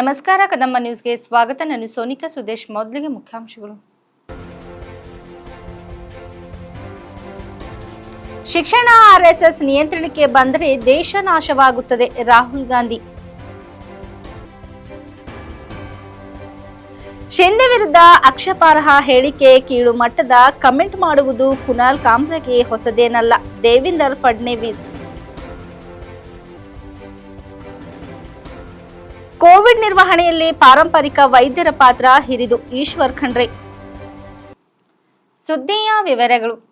ನಮಸ್ಕಾರ, ಕದಂಬ ನ್ಯೂಸ್ಗೆ ಸ್ವಾಗತ. ನಾನು ಸೋನಿಕಾ ಸುದೇಶ್, ಮೊದಲಿಗೆ ಮುಖ್ಯಾಂಶಗಳು. ಶಿಕ್ಷಣ ಆರ್ಎಸ್ಎಸ್ ನಿಯಂತ್ರಣಕ್ಕೆ ಬಂದರೆ ದೇಶ ನಾಶವಾಗುತ್ತದೆ. ರಾಹುಲ್ ಗಾಂಧಿ. ಶಿಂದೆ ವಿರುದ್ಧ ಅಕ್ಷಪಾರ್ಹ ಹೇಳಿಕೆ ಕೀಳು ಮಟ್ಟದ ಕಮೆಂಟ್ ಮಾಡುವುದು ಕುನಾಲ್ ಕಾಂಬ್ರೆಗೆ ಹೊಸದೇನಲ್ಲ. ದೇವಿಂದರ್ ಫಡ್ನೇವಿಸ್. ಕೋವಿಡ್ ನಿರ್ವಹಣೆಯಲ್ಲಿ ಪಾರಂಪರಿಕ ವೈದ್ಯರ ಪಾತ್ರ ಹಿರಿದು ಈಶ್ವರ್ ಖಂಡ್ರೆ. ಸುದ್ದಿಯ ವಿವರಗಳು.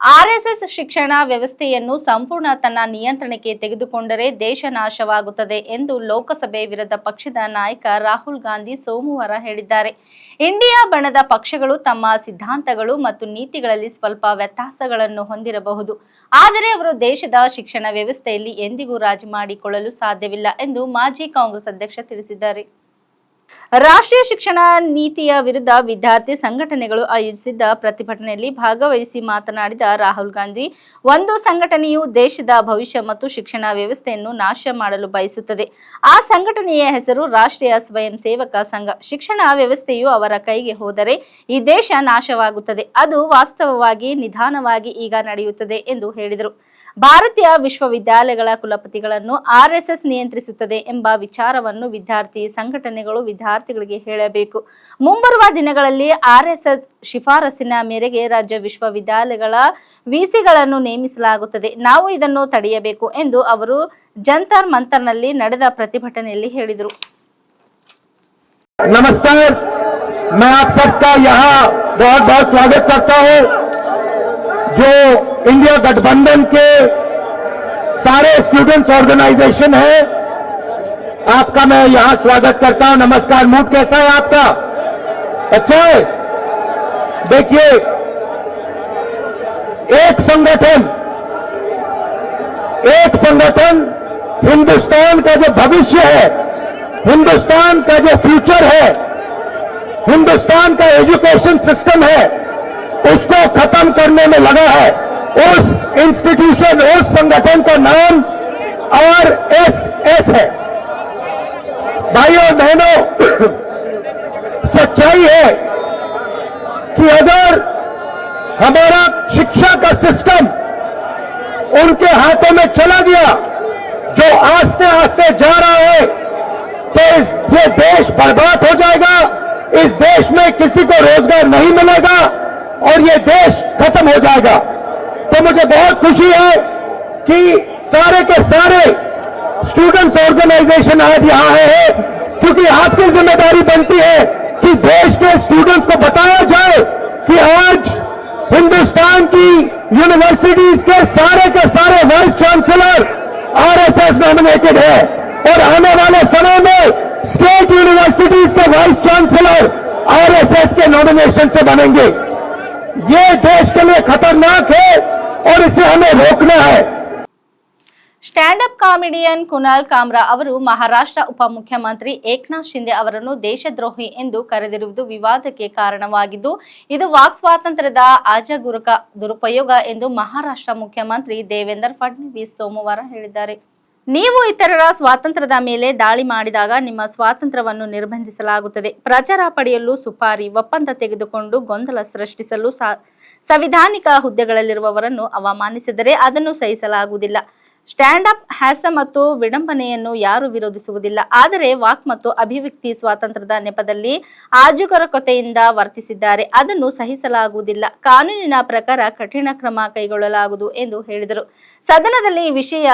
ಆರ್ಎಸ್ಎಸ್ ಶಿಕ್ಷಣ ವ್ಯವಸ್ಥೆಯನ್ನು ಸಂಪೂರ್ಣ ತನ್ನ ನಿಯಂತ್ರಣಕ್ಕೆ ತೆಗೆದುಕೊಂಡರೆ ದೇಶ ನಾಶವಾಗುತ್ತದೆ ಎಂದು ಲೋಕಸಭೆ ವಿರೋಧ ಪಕ್ಷದ ನಾಯಕ ರಾಹುಲ್ ಗಾಂಧಿ ಸೋಮವಾರ ಹೇಳಿದ್ದಾರೆ. ಇಂಡಿಯಾ ಬಣದ ಪಕ್ಷಗಳು ತಮ್ಮ ಸಿದ್ಧಾಂತಗಳು ಮತ್ತು ನೀತಿಗಳಲ್ಲಿ ಸ್ವಲ್ಪ ವ್ಯತ್ಯಾಸಗಳನ್ನು ಹೊಂದಿರಬಹುದು. ಆದರೆ ಅವರು ದೇಶದ ಶಿಕ್ಷಣ ವ್ಯವಸ್ಥೆಯಲ್ಲಿ ಎಂದಿಗೂ ರಾಜಿ ಮಾಡಿಕೊಳ್ಳಲು ಸಾಧ್ಯವಿಲ್ಲ ಎಂದು ಮಾಜಿ ಕಾಂಗ್ರೆಸ್ ಅಧ್ಯಕ್ಷ ತಿಳಿಸಿದ್ದಾರೆ. ರಾಷ್ಟ್ರೀಯ ಶಿಕ್ಷಣ ನೀತಿಯ ವಿರುದ್ಧ ವಿದ್ಯಾರ್ಥಿ ಸಂಘಟನೆಗಳು ಆಯೋಜಿಸಿದ್ದ ಪ್ರತಿಭಟನೆಯಲ್ಲಿ ಭಾಗವಹಿಸಿ ಮಾತನಾಡಿದ ರಾಹುಲ್ ಗಾಂಧಿ, ಒಂದು ಸಂಘಟನೆಯು ದೇಶದ ಭವಿಷ್ಯ ಮತ್ತು ಶಿಕ್ಷಣ ವ್ಯವಸ್ಥೆಯನ್ನು ನಾಶ ಮಾಡಲು ಬಯಸುತ್ತದೆ. ಆ ಸಂಘಟನೆಯ ಹೆಸರು ರಾಷ್ಟ್ರೀಯ ಸ್ವಯಂ ಸೇವಕ ಸಂಘ. ಶಿಕ್ಷಣ ವ್ಯವಸ್ಥೆಯು ಅವರ ಕೈಗೆ ಹೋದರೆ ಈ ದೇಶ ನಾಶವಾಗುತ್ತದೆ. ಅದು ವಾಸ್ತವವಾಗಿ ನಿಧಾನವಾಗಿ ಈಗ ನಡೆಯುತ್ತದೆ ಎಂದು ಹೇಳಿದರು. ಭಾರತೀಯ ವಿಶ್ವವಿದ್ಯಾಲಯಗಳ ಕುಲಪತಿಗಳನ್ನು ಆರ್ಎಸ್ಎಸ್ ನಿಯಂತ್ರಿಸುತ್ತದೆ ಎಂಬ ವಿಚಾರವನ್ನು ವಿದ್ಯಾರ್ಥಿ ಸಂಘಟನೆಗಳು ವಿದ್ಯಾರ್ಥಿಗಳಿಗೆ ಹೇಳಬೇಕು ಮುಂಬರುವ ದಿನಗಳಲ್ಲಿ ಆರ್ಎಸ್ಎಸ್ ಶಿಫಾರಸಿನ ಮೇರೆಗೆ ರಾಜ್ಯ ವಿಶ್ವವಿದ್ಯಾಲಯಗಳ ವಿಸಿಗಳನ್ನು ನೇಮಿಸಲಾಗುತ್ತದೆ ನಾವು ಇದನ್ನು ತಡೆಯಬೇಕು ಎಂದು ಅವರು ಜಂತರ್ ಮಂತರ್ನಲ್ಲಿ ನಡೆದ ಪ್ರತಿಭಟನೆಯಲ್ಲಿ ಹೇಳಿದರು नमस्कार मैं आप सबका यहाँ बहुत बहुत स्वागत करता हूँ जो इंडिया गठबंधन के सारे स्टूडेंट्स ऑर्गेनाइजेशन है, आपका मैं यहाँ स्वागत करता हूँ। नमस्कार, मूड कैसा है आपका? अच्छा है? देखिए, एक संगठन एक संगठन हिंदुस्तान का जो भविष्य है, हिंदुस्तान का जो फ्यूचर है, हिंदुस्तान का एजुकेशन सिस्टम है उसको खत्म करने में लगा है। उस इंस्टीट्यूशन उस संगठन का नाम आर एस एस है। भाइयों, बहनों, सच्चाई है कि अगर हमारा शिक्षा का सिस्टम उनके हाथों में चला गया, जो आस्ते आस्ते जा रहा है तो इस, ये देश बर्बाद हो जाएगा। इस देश में किसी को रोज़गार नहीं मिलेगा। और ये देश खत्म हो जाएगा। तो मुझे बहुत खुशी है कि सारे के सारे स्टूडेंट्स ऑर्गेनाइजेशन आज यहाँ आए हैं, क्योंकि आपकी ज़िम्मेदारी बनती है कि देश के स्टूडेंट्स को बताया जाए कि आज हिंदुस्तान की यूनिवर्सिटीज के सारे के सारे वाइस चांसलर आरएसएस नॉमिनेटेड है। और आने वाले समय में स्टेट यूनिवर्सिटीज के वाइस चांसलर आरएसएस के नॉमिनेशन से बनेंगे। ये देश के लिए खतरनाक है और इसे हमें रोकना है stand up comedian Kunal Kamra ಅವರು ಮಹಾರಾಷ್ಟ್ರ ಉಪಮುಖ್ಯಮಂತ್ರಿ ಏಕ್ನಾಥ್ ಶಿಂದೆ ಅವರನ್ನು ದೇಶದ್ರೋಹಿ ಎಂದು ಕರೆದಿರುವುದು ವಿವಾದಕ್ಕೆ ಕಾರಣವಾಗಿದ್ದು ಇದು ವಾಕ್ ಸ್ವಾತಂತ್ರ್ಯದ ಅಜಗುರುಕ ದುರುಪಯೋಗ ಎಂದು ಮಹಾರಾಷ್ಟ್ರ ಮುಖ್ಯಮಂತ್ರಿ ದೇವೇಂದರ್ ಫಡ್ನವೀಸ್ ಸೋಮವಾರ ಹೇಳಿದ್ದಾರೆ ನೀವು ಇತರರ ಸ್ವಾತಂತ್ರ್ಯದ ಮೇಲೆ ದಾಳಿ ಮಾಡಿದಾಗ ನಿಮ್ಮ ಸ್ವಾತಂತ್ರ್ಯವನ್ನು ನಿರ್ಬಂಧಿಸಲಾಗುತ್ತದೆ. ಪ್ರಚಾರ ಪಡೆಯಲು ಸುಪಾರಿ, ಒಪ್ಪಂದ ತೆಗೆದುಕೊಂಡು ಗೊಂದಲ ಸೃಷ್ಟಿಸಲು ಸಂವಿಧಾನಿಕ ಹುದ್ದೆಗಳಲ್ಲಿರುವವರನ್ನು ಅವಮಾನಿಸಿದರೆ ಅದನ್ನು ಸಹಿಸಲಾಗುವುದಿಲ್ಲ. ಸ್ಟ್ಯಾಂಡ್ ಅಪ್ ಹ್ಯಾಸ ಮತ್ತು ವಿಡಂಬನೆಯನ್ನು ಯಾರು ವಿರೋಧಿಸುವುದಿಲ್ಲ. ಆದರೆ ವಾಕ್ ಮತ್ತು ಅಭಿವ್ಯಕ್ತಿ ಸ್ವಾತಂತ್ರ್ಯದ ನೆಪದಲ್ಲಿ ಆಜುಗರಕೊತೆಯಿಂದ ವರ್ತಿಸಿದ್ದಾರೆ. ಅದನ್ನು ಸಹಿಸಲಾಗುವುದಿಲ್ಲ. ಕಾನೂನಿನ ಪ್ರಕಾರ ಕಠಿಣ ಕ್ರಮ ಕೈಗೊಳ್ಳಲಾಗುವುದು ಎಂದು ಹೇಳಿದರು. ಸದನದಲ್ಲಿ ವಿಷಯ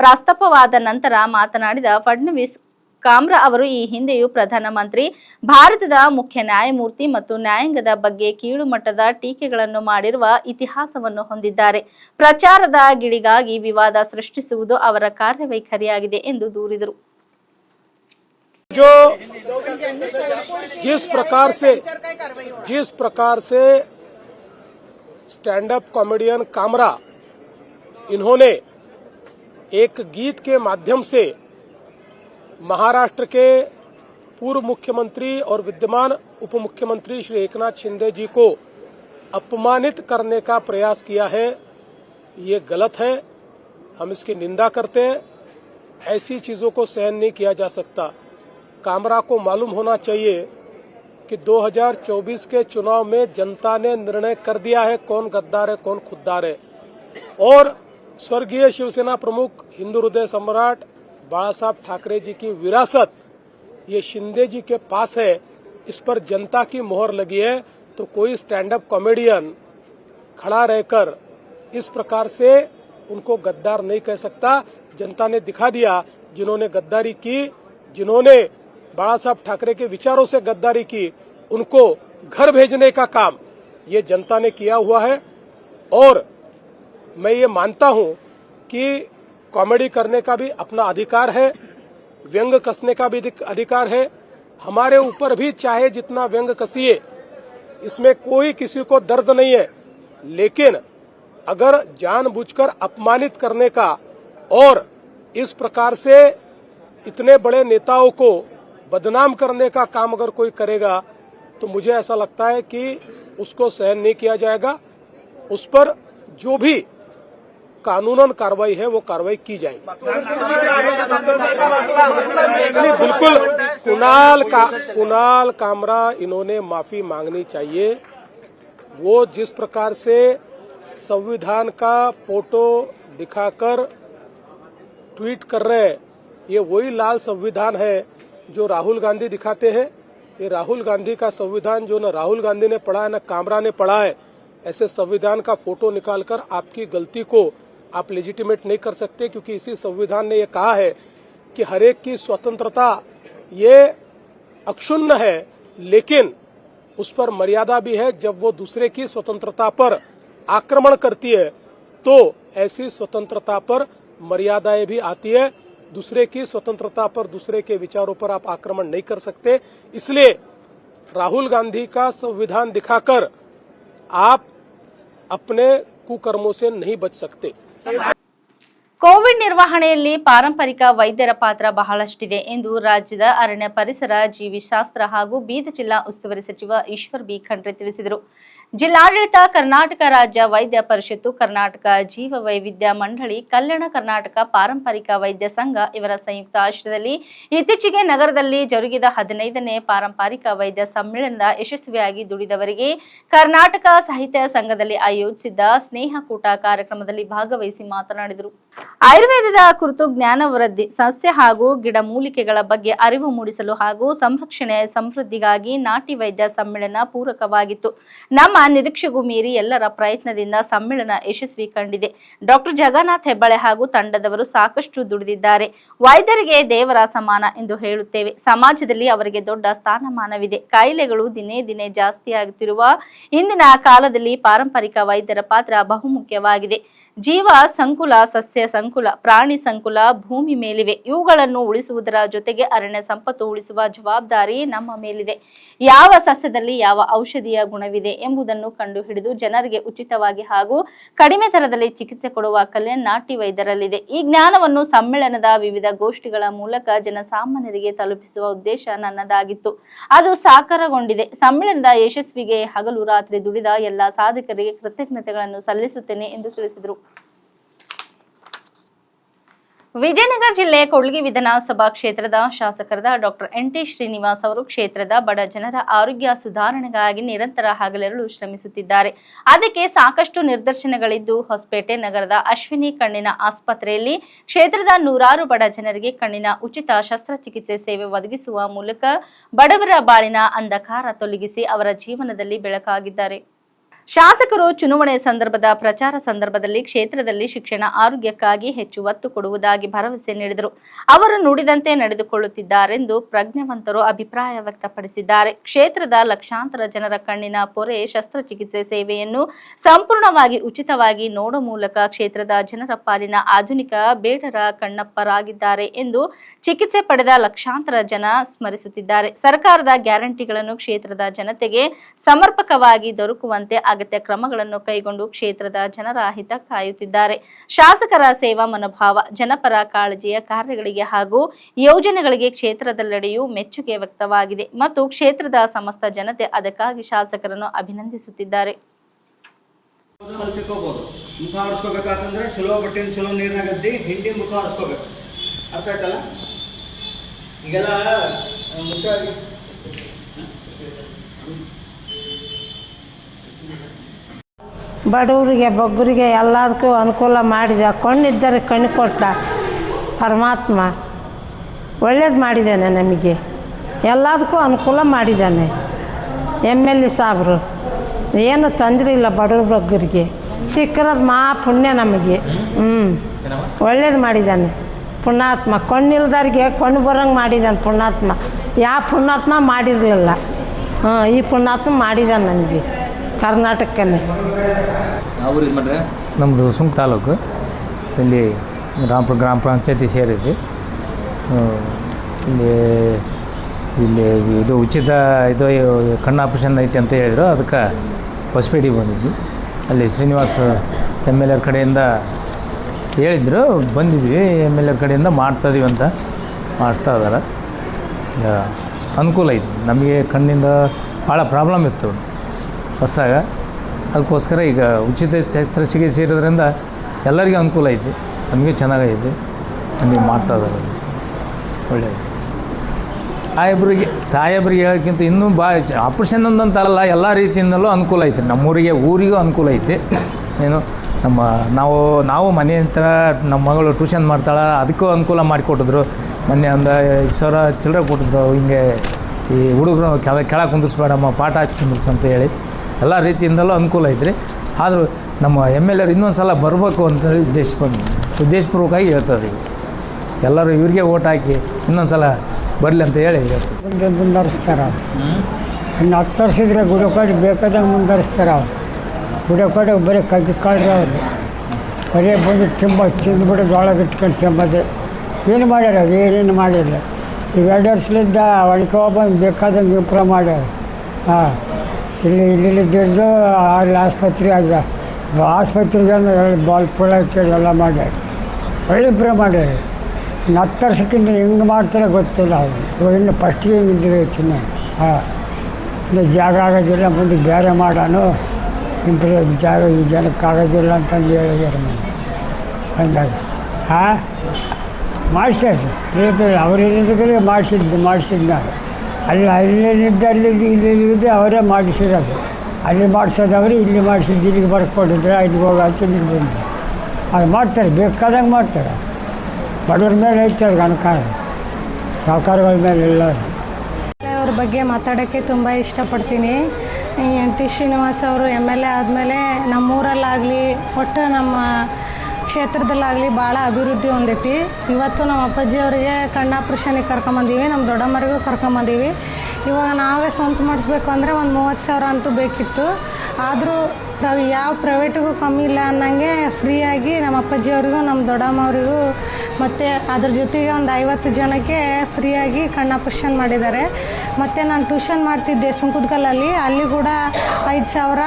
ಪ್ರಸ್ತಾಪವಾದ ನಂತರ ಮಾತನಾಡಿದ ಫಡ್ನವೀಸ್ ಕಾಮ್ರಾ ಅವರು ಈ ಹಿಂದೆಯೂ ಪ್ರಧಾನಮಂತ್ರಿ ಭಾರತದ ಮುಖ್ಯ ನ್ಯಾಯಮೂರ್ತಿ ಮತ್ತು ನ್ಯಾಯಾಂಗದ ಬಗ್ಗೆ ಕೀಳು ಮಟ್ಟದ ಟೀಕೆಗಳನ್ನು ಮಾಡಿರುವ ಇತಿಹಾಸವನ್ನು ಹೊಂದಿದ್ದಾರೆ ಪ್ರಚಾರದ ಗಿಳಿಗಾಗಿ ವಿವಾದ ಸೃಷ್ಟಿಸುವುದು ಅವರ ಕಾರ್ಯವೈಖರಿಯಾಗಿದೆ ಎಂದು ದೂರಿದರು जो जिस प्रकार से जिस प्रकार से स्टैंड अप कॉमेडियन कामरा इन्होंने एक गीत के माध्यम से महाराष्ट्र के पूर्व मुख्यमंत्री और विद्यमान उप मुख्यमंत्री श्री एकनाथ शिंदे जी को अपमानित करने का प्रयास किया है। ये गलत है। हम इसकी निंदा करते हैं। ऐसी चीज़ों को सहन नहीं किया जा सकता। कामरा को मालूम होना चाहिए कि 2024 के चुनाव में जनता ने निर्णय कर दिया है कौन गद्दार है, कौन खुद्दार है। और स्वर्गीय शिवसेना प्रमुख हिंदू हृदय सम्राट बाला साहब ठाकरे जी की विरासत ये शिंदे जी के पास है, इस पर जनता की मोहर लगी है तो कोई स्टैंड अप कॉमेडियन खड़ा रहकर इस प्रकार से उनको गद्दार नहीं कह सकता। जनता ने दिखा दिया जिन्होंने गद्दारी की, जिन्होंने बाला साहब ठाकरे के विचारों से गद्दारी की, उनको घर भेजने का काम ये जनता ने किया हुआ है। और मैं ये मानता हूँ कि कॉमेडी करने का भी अपना अधिकार है, व्यंग कसने का भी अधिकार है। हमारे ऊपर भी चाहे जितना व्यंग कसिए, इसमें कोई किसी को दर्द नहीं है। लेकिन अगर जानबूझकर अपमानित करने का और इस प्रकार से इतने बड़े नेताओं को बदनाम करने का काम अगर कोई करेगा तो मुझे ऐसा लगता है कि उसको सहन नहीं किया जाएगा। उस पर जो भी कानूनन कार्रवाई है, वो कार्रवाई की जाएगी। बिल्कुल, कुणाल का, कुणाल कामरा, इन्होंने माफ़ी मांगनी चाहिए। वो जिस प्रकार से संविधान का फ़ोटो दिखाकर ट्वीट कर रहे ये वही लाल संविधान है जो राहुल गांधी दिखाते हैं। ये राहुल गांधी का संविधान जो न राहुल गांधी ने पढ़ा है, न कामरा ने पढ़ा है, ऐसे संविधान का फ़ोटो निकालकर आपकी गलती को आप लेजिटिमेट नहीं कर सकते क्योंकि इसी संविधान ने यह कहा है कि हरेक की स्वतंत्रता ये अक्षुण्ण है, लेकिन उस पर मर्यादा भी है। जब वो दूसरे की स्वतंत्रता पर आक्रमण करती है तो ऐसी स्वतंत्रता पर मर्यादाएँ भी आती है। दूसरे की स्वतंत्रता पर दूसरे के विचारों पर आप आक्रमण नहीं कर सकते। इसलिए राहुल गांधी का संविधान दिखाकर आप अपने कुकर्मों से नहीं बच सकते। ಕೋವಿಡ್ ನಿರ್ವಹಣೆಯಲ್ಲಿ ಪಾರಂಪರಿಕ ವೈದ್ಯರ ಪಾತ್ರ ಬಹಳಷ್ಟಿದೆ ಎಂದು ರಾಜ್ಯದ ಅರಣ್ಯ ಪರಿಸರ, ಜೀವಿಶಾಸ್ತ್ರ ಹಾಗೂ ಬೀದ ಜಿಲ್ಲಾ ಉಸ್ತುವಾರಿ ಸಚಿವ ಈಶ್ವರ್ ಬಿ ಖಂಡ್ರೆ ತಿಳಿಸಿದರು. ಜಿಲ್ಲಾಡಳಿತ ಕರ್ನಾಟಕ ರಾಜ್ಯ ವೈದ್ಯ ಪರಿಷತ್ತು, ಕರ್ನಾಟಕ ಜೀವ ವೈವಿಧ್ಯ ಮಂಡಳಿ, ಕಲ್ಯಾಣ ಕರ್ನಾಟಕ ಪಾರಂಪರಿಕ ವೈದ್ಯ ಸಂಘ ಇವರ ಸಂಯುಕ್ತ ಆಶ್ರಯದಲ್ಲಿ ಇತ್ತೀಚೆಗೆ ನಗರದಲ್ಲಿ ಜರುಗಿದ ಹದಿನೈದನೇ ಪಾರಂಪರಿಕ ವೈದ್ಯ ಸಮ್ಮೇಳನದ ಯಶಸ್ವಿಯಾಗಿ ದುಡಿದವರಿಗೆ ಕರ್ನಾಟಕ ಸಾಹಿತ್ಯ ಸಂಘದಲ್ಲಿ ಆಯೋಜಿಸಿದ್ದ ಸ್ನೇಹಕೂಟ ಕಾರ್ಯಕ್ರಮದಲ್ಲಿ ಭಾಗವಹಿಸಿ ಮಾತನಾಡಿದರು. ಆಯುರ್ವೇದದ ಕುರಿತು ಜ್ಞಾನ ವೃದ್ಧಿ, ಸಸ್ಯ ಹಾಗೂ ಗಿಡಮೂಲಿಕೆಗಳ ಬಗ್ಗೆ ಅರಿವು ಮೂಡಿಸಲು ಹಾಗೂ ಸಂರಕ್ಷಣೆ ಸಮೃದ್ಧಿಗಾಗಿ ನಾಟಿ ವೈದ್ಯ ಸಮ್ಮೇಳನ ಪೂರಕವಾಗಿತ್ತು. ನಮ್ಮ ನಿರೀಕ್ಷೆಗೂ ಮೀರಿ ಎಲ್ಲರ ಪ್ರಯತ್ನದಿಂದ ಸಮ್ಮೇಳನ ಯಶಸ್ವಿ ಕಂಡಿದೆ. ಡಾಕ್ಟರ್ ಜಗನ್ನಾಥ್ ಹೆಬ್ಬಾಳೆ ಹಾಗೂ ತಂಡದವರು ಸಾಕಷ್ಟು ದುಡಿದಿದ್ದಾರೆ. ವೈದ್ಯರಿಗೆ ದೇವರ ಸಮಾನ ಎಂದು ಹೇಳುತ್ತೇವೆ. ಸಮಾಜದಲ್ಲಿ ಅವರಿಗೆ ದೊಡ್ಡ ಸ್ಥಾನಮಾನವಿದೆ. ಕಾಯಿಲೆಗಳು ದಿನೇ ದಿನೇ ಜಾಸ್ತಿಯಾಗುತ್ತಿರುವ ಇಂದಿನ ಕಾಲದಲ್ಲಿ ಪಾರಂಪರಿಕ ವೈದ್ಯರ ಪಾತ್ರ ಬಹುಮುಖ್ಯವಾಗಿದೆ. ಜೀವ ಸಂಕುಲ, ಸಸ್ಯ ಸಂಕುಲ, ಪ್ರಾಣಿ ಸಂಕುಲ ಭೂಮಿ ಮೇಲಿವೆ. ಇವುಗಳನ್ನು ಉಳಿಸುವುದರ ಜೊತೆಗೆ ಅರಣ್ಯ ಸಂಪತ್ತು ಉಳಿಸುವ ಜವಾಬ್ದಾರಿ ನಮ್ಮ ಮೇಲಿದೆ. ಯಾವ ಸಸ್ಯದಲ್ಲಿ ಯಾವ ಔಷಧಿಯ ಗುಣವಿದೆ ಎಂಬುದನ್ನು ಕಂಡುಹಿಡಿದು ಜನರಿಗೆ ಉಚಿತವಾಗಿ ಹಾಗೂ ಕಡಿಮೆ ದರದಲ್ಲಿ ಚಿಕಿತ್ಸೆ ಕೊಡುವ ಕಲೆ ನಾಟಿ ವೈದ್ಯರಲ್ಲಿದೆ. ಈ ಜ್ಞಾನವನ್ನು ಸಮ್ಮೇಳನದ ವಿವಿಧ ಗೋಷ್ಠಿಗಳ ಮೂಲಕ ಜನಸಾಮಾನ್ಯರಿಗೆ ತಲುಪಿಸುವ ಉದ್ದೇಶ ನನ್ನದಾಗಿತ್ತು. ಅದು ಸಾಕಾರಗೊಂಡಿದೆ. ಸಮ್ಮೇಳನದ ಯಶಸ್ವಿಗೆ ಹಗಲು ರಾತ್ರಿ ದುಡಿದ ಎಲ್ಲ ಸಾಧಕರಿಗೆ ಕೃತಜ್ಞತೆಗಳನ್ನು ಸಲ್ಲಿಸುತ್ತೇನೆ ಎಂದು ತಿಳಿಸಿದರು. ವಿಜಯನಗರ ಜಿಲ್ಲೆ ಕೊಳ್ಗಿ ವಿಧಾನಸಭಾ ಕ್ಷೇತ್ರದ ಶಾಸಕರಾದ ಡಾಕ್ಟರ್ ಎನ್ ಟಿ ಶ್ರೀನಿವಾಸ್ ಅವರು ಕ್ಷೇತ್ರದ ಬಡ ಜನರ ಆರೋಗ್ಯ ಸುಧಾರಣೆಗಾಗಿ ನಿರಂತರ ಹಗಲಿರಲು ಶ್ರಮಿಸುತ್ತಿದ್ದಾರೆ. ಅದಕ್ಕೆ ಸಾಕಷ್ಟು ನಿದರ್ಶನಗಳಿದ್ದು, ಹೊಸಪೇಟೆ ನಗರದ ಅಶ್ವಿನಿ ಕಣ್ಣಿನ ಆಸ್ಪತ್ರೆಯಲ್ಲಿ ಕ್ಷೇತ್ರದ ನೂರಾರು ಬಡ ಜನರಿಗೆ ಕಣ್ಣಿನ ಉಚಿತ ಶಸ್ತ್ರಚಿಕಿತ್ಸೆ ಸೇವೆ ಒದಗಿಸುವ ಮೂಲಕ ಬಡವರ ಬಾಳಿನ ಅಂಧಕಾರ ತೊಲಗಿಸಿ ಅವರ ಜೀವನದಲ್ಲಿ ಬೆಳಕಾಗಿದ್ದಾರೆ. ಶಾಸಕರು ಚುನಾವಣೆ ಸಂದರ್ಭದ ಪ್ರಚಾರ ಸಂದರ್ಭದಲ್ಲಿ ಕ್ಷೇತ್ರದಲ್ಲಿ ಶಿಕ್ಷಣ ಆರೋಗ್ಯಕ್ಕಾಗಿ ಹೆಚ್ಚು ಒತ್ತು ಕೊಡುವುದಾಗಿ ಭರವಸೆ ನೀಡಿದರು. ಅವರು ನುಡಿದಂತೆ ನಡೆದುಕೊಳ್ಳುತ್ತಿದ್ದಾರೆಂದು ಪ್ರಜ್ಞಾವಂತರು ಅಭಿಪ್ರಾಯ ವ್ಯಕ್ತಪಡಿಸಿದ್ದಾರೆ. ಕ್ಷೇತ್ರದ ಲಕ್ಷಾಂತರ ಜನರ ಕಣ್ಣಿನ ಪೊರೆ ಶಸ್ತ್ರಚಿಕಿತ್ಸೆ ಸೇವೆಯನ್ನು ಸಂಪೂರ್ಣವಾಗಿ ಉಚಿತವಾಗಿ ನೋಡುವ ಮೂಲಕ ಕ್ಷೇತ್ರದ ಜನರ ಪಾಲಿನ ಆಧುನಿಕ ಬೇಡರ ಕಣ್ಣಪ್ಪರಾಗಿದ್ದಾರೆ ಎಂದು ಚಿಕಿತ್ಸೆ ಪಡೆದ ಲಕ್ಷಾಂತರ ಜನ ಸ್ಮರಿಸುತ್ತಿದ್ದಾರೆ. ಸರ್ಕಾರದ ಗ್ಯಾರಂಟಿಗಳನ್ನು ಕ್ಷೇತ್ರದ ಜನತೆಗೆ ಸಮರ್ಪಕವಾಗಿ ದೊರಕುವಂತೆ ಕ್ರಮಗಳನ್ನು ಕೈಗೊಂಡು ಕ್ಷೇತ್ರದ ಜನರ ಹಿತ ಕಾಯುತ್ತಿದ್ದಾರೆ. ಶಾಸಕರ ಸೇವಾ ಮನೋಭಾವ, ಜನಪರ ಕಾಳಜಿಯ ಕಾರ್ಯಗಳಿಗೆ ಹಾಗೂ ಯೋಜನೆಗಳಿಗೆ ಕ್ಷೇತ್ರದಲ್ಲೆಡೆಯೂ ಮೆಚ್ಚುಗೆ ವ್ಯಕ್ತವಾಗಿದೆ ಮತ್ತು ಕ್ಷೇತ್ರದ ಸಮಸ್ತ ಜನತೆ ಅದಕ್ಕಾಗಿ ಶಾಸಕರನ್ನು ಅಭಿನಂದಿಸುತ್ತಿದ್ದಾರೆ. ಮುಖ ಚಲೋ ಬಟ್ಟೆನ ಚಲೋ ನೀರಿನಾಗದ್ದಿ ಹಿಂಡಿ ಮುಖ ಆರಿಸ್ಕೋಬೇಕು ಅರ್ಥ ಆಯ್ತಲ್ಲ? ಈಗೆಲ್ಲ ಬಡವರಿಗೆ, ಬಗ್ಗರಿಗೆ ಎಲ್ಲದಕ್ಕೂ ಅನುಕೂಲ ಮಾಡಿದ, ಕಣ್ಣಿದ್ದರೆ ಕಣ್ಣು ಕೊಟ್ಟ ಪರಮಾತ್ಮ ಒಳ್ಳೇದು ಮಾಡಿದ್ದಾನೆ ನಮಗೆ. ಎಲ್ಲದಕ್ಕೂ ಅನುಕೂಲ ಮಾಡಿದ್ದಾನೆ. ಎಂ ಎಲ್ ಎ ಸಾಬ್ರು, ಏನು ತೊಂದರೆ ಇಲ್ಲ ಬಡವ್ರ ಬಗ್ಗರಿಗೆ. ಸಿಕ್ಕಿರೋದು ಮಾ ಪುಣ್ಯ ನಮಗೆ. ಹ್ಞೂ ಒಳ್ಳೇದು ಮಾಡಿದ್ದಾನೆ. ಪುಣ್ಯಾತ್ಮ, ಕಣ್ಣಿಲ್ದವ್ರಿಗೆ ಕಣ್ಣು ಬರೋಂಗೆ ಮಾಡಿದ್ದಾನೆ ಪುಣ್ಯಾತ್ಮ. ಯಾವ ಪುಣ್ಯಾತ್ಮ ಮಾಡಿರಲಿಲ್ಲ. ಹಾಂ ಈ ಪುಣ್ಯಾತ್ಮ ಮಾಡಿದ್ದಾನೆ ನಮಗೆ. ಮಾಡ್ರೆ ನಮ್ಮದು ಸುಂಕ ತಾಲೂಕು. ಇಲ್ಲಿ ರಾಮಪುರ ಗ್ರಾಮ ಪಂಚಾಯತಿ ಸೇರಿದ್ವಿ. ಇಲ್ಲಿ ಇಲ್ಲಿ ಇದು ಉಚಿತ ಇದು ಕಣ್ಣು ಆಪ್ರೇಷನ್ ಐತಿ ಅಂತ ಹೇಳಿದರು. ಅದಕ್ಕೆ ಹೊಸಪೇಟೆಗೆ ಬಂದಿದ್ವಿ. ಅಲ್ಲಿ ಶ್ರೀನಿವಾಸ್ ಎಂ ಎಲ್ ಎರ್ ಕಡೆಯಿಂದ ಹೇಳಿದ್ರು. ಬಂದಿದ್ವಿ. ಎಂ ಎಲ್ ಎರ್ ಕಡೆಯಿಂದ ಮಾಡ್ತಾಯಿದ್ದೀವಿ ಅಂತ ಮಾಡಿಸ್ತಾ ಇದ್ದಾರೆ ಅನುಕೂಲ ಐತಿ. ನಮಗೆ ಕಣ್ಣಿಂದ ಭಾಳ ಪ್ರಾಬ್ಲಮ್ ಇತ್ತು. ಹೊಸ್ದಾಗ. ಅದಕ್ಕೋಸ್ಕರ ಈಗ ಉಚಿತ ಶಸ್ತ್ರಚಿಕಿತ್ಸೆ ಇರೋದ್ರಿಂದ ಎಲ್ಲರಿಗೂ ಅನುಕೂಲ ಐತಿ. ನಮಗೆ ಚೆನ್ನಾಗೈತಿ. ನಮಗೆ ಮಾಡ್ತಾ ಇದ್ದಾರೆ. ಒಳ್ಳೆಯದು. ಸಾಹೇಬ್ರಿಗೆ ಸಾಹೇಬ್ರಿಗೆ ಹೇಳೋಕ್ಕಿಂತ ಇನ್ನೂ ಭಾಳ ಆಪ್ರೇಷನ್ ಅಂತಲ್ಲ ಎಲ್ಲ ರೀತಿಯಿಂದಲೂ ಅನುಕೂಲ ಐತಿ. ನಮ್ಮೂರಿಗೆ, ಊರಿಗೂ ಅನುಕೂಲ ಐತಿ. ಏನು, ನಮ್ಮ, ನಾವು ನಾವು ಮನೆ ಹತ್ರ ನಮ್ಮ ಮಗಳು ಟ್ಯೂಷನ್ ಮಾಡ್ತಾಳೆ, ಅದಕ್ಕೂ ಅನುಕೂಲ ಮಾಡಿಕೊಟ್ಟಿದ್ರು. ಮೊನ್ನೆ ಒಂದು ಸಾವಿರ ಚಿಲ್ಲರೆ ಕೊಟ್ಟಿದ್ರು. ಹಿಂಗೆ ಈ ಹುಡುಗರು ಕೆಳ ಕೆಳಗೆ ಕುಂದಿರ್ಸ್ಬೇಡಮ್ಮ, ಪಾಠ ಹಚ್ಚಿ ಕುಂದಿರ್ಸು ಅಂತ ಹೇಳಿ. ಎಲ್ಲ ರೀತಿಯಿಂದಲೂ ಅನುಕೂಲ ಐತ್ರಿ. ಆದರೂ ನಮ್ಮ ಎಂ ಎಲ್ ಎರ್ ಇನ್ನೊಂದು ಸಲ ಬರಬೇಕು ಅಂತ ಉದ್ದೇಶ ಉದ್ದೇಶಪೂರ್ವಕವಾಗಿ ಹೇಳ್ತದೆ ಎಲ್ಲರೂ ಇವ್ರಿಗೆ ಓಟ್ ಹಾಕಿ ಇನ್ನೊಂದು ಸಲ ಬರಲಿ ಅಂತ ಹೇಳಿ ಹೇಳ್ತೀವಿ. ಮುಂದೆ ಮುಂದುವರಿಸ್ತಾರೆ ಇನ್ನು ಹತ್ತು ವರ್ಷದ್ರೆ ಗುಡಕೋಟೆ ಬೇಕಾದಾಗ ಮುಂದುವರಿಸ್ತಾರೆ ಅವ್ರು. ಬರೀ ಕಗ್ಗಿ ಕಾಳ್ರಿ ಅವರು. ಬರೀ ಬಂದು ತುಂಬ ತಿಂದ್ಬಿಟ್ಟು ಒಳಗೆ ಇಟ್ಕೊಂಡು ತಿಂಬದೆ. ಏನು ಮಾಡ್ಯಾರ ಏನೇನು ಮಾಡಿಲ್ಲ. ಈಗ ಎರಡು ವರ್ಷದಿಂದ ಒಳಗೆ ಬಂದು ಬೇಕಾದಂಗೆ ಇಂಪ್ರೂವ್ ಮಾಡ್ಯಾರ. ಹಾಂ. ಇಲ್ಲಿ ಇಲ್ಲಿದ್ದು ಅಲ್ಲಿ ಆಸ್ಪತ್ರೆ ಆಗ ಆಸ್ಪತ್ರೆಗೆ ಬಾಲ್ ಪುಳ ಇಟ್ಕೊಂಡು ಎಲ್ಲ ಮಾಡ್ಯಾರ ಒಳ್ಳೆ ಮಾಡ್ಯಾರ ವರ್ಷಕ್ಕಿಂತ ಹೆಂಗೆ ಮಾಡ್ತಾರೆ ಗೊತ್ತಿಲ್ಲ ಅವರು. ಇನ್ನು ಫಸ್ಟಿಗೆ ಚಿನ್ನ ಹಾಂ. ಇನ್ನು ಜಾಗ ಆಗೋದಿಲ್ಲ, ಮುಂದೆ ಬೇರೆ ಮಾಡೋಣ. ಇಂಪ್ರೂವ್ ಜಾಗ, ಈ ಜನಕ್ಕೆ ಆಗೋದಿಲ್ಲ ಅಂತಂದು ಹೇಳಿದ್ದಾರೆ ನಮ್ಗೆ ಅಂದಾಗ ಹಾಂ? ಮಾಡಿಸ್ತಾರೆ ಹೇಳ್ತಾರೆ ಅವರೇನಿದ್ರೆ ಮಾಡಿಸಿದ್ದು ಮಾಡಿಸಿದ್ದು ನಾನು. ಅಲ್ಲಿ ಅಲ್ಲಿದ್ದಲ್ಲಿ ಅಲ್ಲಿ ಇಲ್ಲಿದ್ದೆ ಅವರೇ ಮಾಡಿಸಿರೋದು. ಅಲ್ಲಿ ಮಾಡಿಸೋದವರು ಇಲ್ಲಿ ಮಾಡಿಸಿದ್ದು ಇಲ್ಲಿಗೆ ಬರ್ಕೊಂಡಿದ್ರೆ ಇಲ್ಲಿಗೆ ಹೋಗಿ ಅಂತ ಇಲ್ಲಿಗೆ ಬಂದು ಅದು ಮಾಡ್ತಾರೆ, ಬೇಕಾದಂಗೆ ಮಾಡ್ತಾರೆ. ಬಡವ್ರ ಮೇಲೆ ಐತಾರೆ ಅನುಕಾರ ಸಾವುಕಾರಗಳ ಮೇಲೆ ಇಲ್ಲ ಅವ್ರ ಬಗ್ಗೆ ಮಾತಾಡೋಕ್ಕೆ ತುಂಬ ಇಷ್ಟಪಡ್ತೀನಿ. ಎನ್ ಟಿ ಶ್ರೀನಿವಾಸ್ ಅವರು ಎಂ ಎಲ್ ಎ ಆದಮೇಲೆ ನಮ್ಮೂರಲ್ಲಾಗಲಿ, ಒಟ್ಟು ನಮ್ಮ ಕ್ಷೇತ್ರದಲ್ಲಾಗಲಿ ಭಾಳ ಅಭಿವೃದ್ಧಿ ಹೊಂದೈತಿ. ಇವತ್ತು ನಮ್ಮ ಅಪ್ಪಾಜಿ ಅವರಿಗೆ ಕಣ್ಣಾಪರೇಷನಿಗೆ ಕರ್ಕೊಂಬಂದೀವಿ ನಮ್ಮ ದೊಡ್ಡಮ್ಮರಿಗೂ ಕರ್ಕೊಂಬಂದೀವಿ. ಇವಾಗ ನಾವೇ ಸ್ವಂತ ಮಾಡಿಸ್ಬೇಕು ಅಂದರೆ ಒಂದು ಮೂವತ್ತು ಸಾವಿರ ಅಂತೂ ಬೇಕಿತ್ತು. ಆದರೂ ನಾವು ಯಾವ ಪ್ರೈವೇಟಿಗೂ ಕಮ್ಮಿ ಇಲ್ಲ ಅನ್ನಂಗೆ ಫ್ರೀಯಾಗಿ ನಮ್ಮ ಅಪ್ಪಾಜಿಯವ್ರಿಗೂ ನಮ್ಮ ದೊಡ್ಡಮ್ಮವ್ರಿಗೂ ಮತ್ತು ಅದ್ರ ಜೊತೆಗೆ ಒಂದು ಐವತ್ತು ಜನಕ್ಕೆ ಫ್ರೀಯಾಗಿ ಕಣ್ಣ ಆಪ್ರೇಷನ್ ಮಾಡಿದ್ದಾರೆ. ಮತ್ತು ನಾನು ಟ್ಯೂಷನ್ ಮಾಡ್ತಿದ್ದೆ ಸುಂಕದಕಲ್ಲಲ್ಲಿ ಅಲ್ಲಿ ಕೂಡ ಐದು ಸಾವಿರ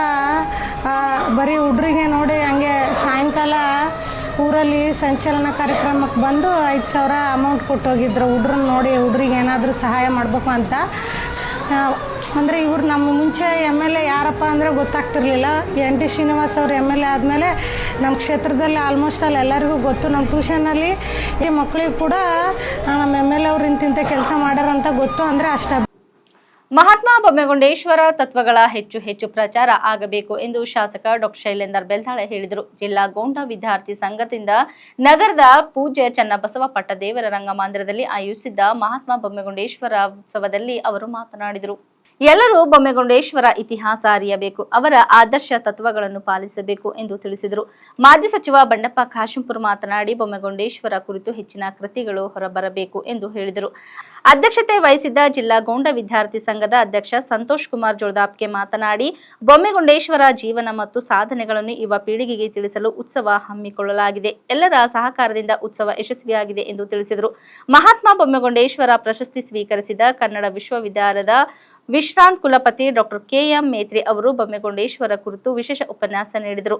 ಬರೀ ಹುಡ್ರಿಗೆ ನೋಡಿ ಹಂಗೆ ಸಾಯಂಕಾಲ ಊರಲ್ಲಿ ಸಂಚಲನ ಕಾರ್ಯಕ್ರಮಕ್ಕೆ ಬಂದು ಐದು ಸಾವಿರ ಅಮೌಂಟ್ ಕೊಟ್ಟೋಗಿದ್ರು. ಹುಡ್ರನ್ನ ನೋಡಿ ಹುಡ್ರಿಗೆ ಏನಾದರೂ ಸಹಾಯ ಮಾಡಬೇಕು ಅಂತ. ಅಂದರೆ ಇವ್ರು ನಮ್ಮ ಮುಂಚೆ ಎಂ ಎಲ್ ಎ ಯಾರಪ್ಪ ಅಂದರೆ ಗೊತ್ತಾಗ್ತಿರ್ಲಿಲ್ಲ. ಎನ್ ಟಿ ಶ್ರೀನಿವಾಸ್ ಅವರು ಎಂ ಎಲ್ ಎ ಆದಮೇಲೆ ನಮ್ಮ ಕ್ಷೇತ್ರದಲ್ಲಿ ಆಲ್ಮೋಸ್ಟ್ ಅಲ್ಲಿ ಎಲ್ಲರಿಗೂ ಗೊತ್ತು. ನಮ್ಮ ಟ್ಯೂಷನಲ್ಲಿ ಈ ಮಕ್ಕಳಿಗೆ ಕೂಡ ನಮ್ಮ ಎಂ ಎಲ್ ಎ ಅವ್ರು ಕೆಲಸ ಮಾಡ್ಯಾರ ಅಂತ ಗೊತ್ತು ಅಂದರೆ ಅಷ್ಟ. ಮಹಾತ್ಮ ಬೊಮ್ಮೆಗೊಂಡೇಶ್ವರ ತತ್ವಗಳ ಹೆಚ್ಚು ಹೆಚ್ಚು ಪ್ರಚಾರ ಆಗಬೇಕು ಎಂದು ಶಾಸಕ ಡಾಕ್ಟರ್ ಶೈಲೇಂದರ್ ಬೆಲ್ದಾಳೆ ಹೇಳಿದರು. ಜಿಲ್ಲಾ ಗೋಂಡ ವಿದ್ಯಾರ್ಥಿ ಸಂಘದಿಂದ ನಗರದ ಪೂಜ್ಯ ಚನ್ನಬಸವ ಪಟ್ಟದೇವರ ರಂಗಮಂದಿರದಲ್ಲಿ ಆಯೋಜಿಸಿದ್ದ ಮಹಾತ್ಮ ಬೊಮ್ಮೆಗೊಂಡೇಶ್ವರ ಉತ್ಸವದಲ್ಲಿ ಅವರು ಮಾತನಾಡಿದರು. ಎಲ್ಲರೂ ಬೊಮ್ಮೆಗೊಂಡೇಶ್ವರ ಇತಿಹಾಸ ಅರಿಯಬೇಕು, ಅವರ ಆದರ್ಶ ತತ್ವಗಳನ್ನು ಪಾಲಿಸಬೇಕು ಎಂದು ತಿಳಿಸಿದರು. ಮಾಜಿ ಸಚಿವ ಬಂಡಪ್ಪ ಕಾಶಂಪುರ್ ಮಾತನಾಡಿ, ಬೊಮ್ಮೆಗೊಂಡೇಶ್ವರ ಕುರಿತು ಹೆಚ್ಚಿನ ಕೃತಿಗಳು ಹೊರಬರಬೇಕು ಎಂದು ಹೇಳಿದರು. ಅಧ್ಯಕ್ಷತೆ ವಹಿಸಿದ್ದ ಜಿಲ್ಲಾ ಗೋಂಡ ವಿದ್ಯಾರ್ಥಿ ಸಂಘದ ಅಧ್ಯಕ್ಷ ಸಂತೋಷ್ ಕುಮಾರ್ ಜೋಳದಾಪ್ಗೆ ಮಾತನಾಡಿ, ಬೊಮ್ಮೆಗೊಂಡೇಶ್ವರ ಜೀವನ ಮತ್ತು ಸಾಧನೆಗಳನ್ನು ಯುವ ಪೀಳಿಗೆಗೆ ತಿಳಿಸಲು ಉತ್ಸವ ಹಮ್ಮಿಕೊಳ್ಳಲಾಗಿದೆ. ಎಲ್ಲರ ಸಹಕಾರದಿಂದ ಉತ್ಸವ ಯಶಸ್ವಿಯಾಗಿದೆ ಎಂದು ತಿಳಿಸಿದರು. ಮಹಾತ್ಮ ಬೊಮ್ಮೆಗೊಂಡೇಶ್ವರ ಪ್ರಶಸ್ತಿ ಸ್ವೀಕರಿಸಿದ ಕನ್ನಡ ವಿಶ್ವವಿದ್ಯಾಲಯದ ವಿಶ್ರಾಂತ್ ಕುಲಪತಿ ಡಾಕ್ಟರ್ ಕೆಎಂ ಮೇತ್ರಿ ಅವರು ಬೊಮ್ಮೆಗೊಂಡೇಶ್ವರ ಕುರಿತು ವಿಶೇಷ ಉಪನ್ಯಾಸ ನೀಡಿದರು.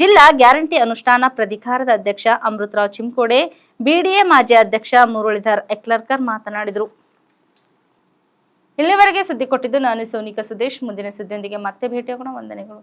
ಜಿಲ್ಲಾ ಗ್ಯಾರಂಟಿ ಅನುಷ್ಠಾನ ಪ್ರಾಧಿಕಾರದ ಅಧ್ಯಕ್ಷ ಅಮೃತರಾವ್ ಚಿಂಕೋಡೆ, ಬಿಡಿಎ ಮಾಜಿ ಅಧ್ಯಕ್ಷ ಮುರುಳಿಧರ್ ಎಕ್ಲರ್ಕರ್ ಮಾತನಾಡಿದರು. ಇಲ್ಲಿವರೆಗೆ ಸುದ್ದಿ ಕೊಟ್ಟಿದ್ದು ನಾನು ಸೋನಿಕಾ ಸುದೇಶ್. ಮುಂದಿನ ಸುದ್ದಿಯೊಂದಿಗೆ ಮತ್ತೆ ಭೇಟಿಯಾಗೋಣ. ವಂದನೆಗಳು.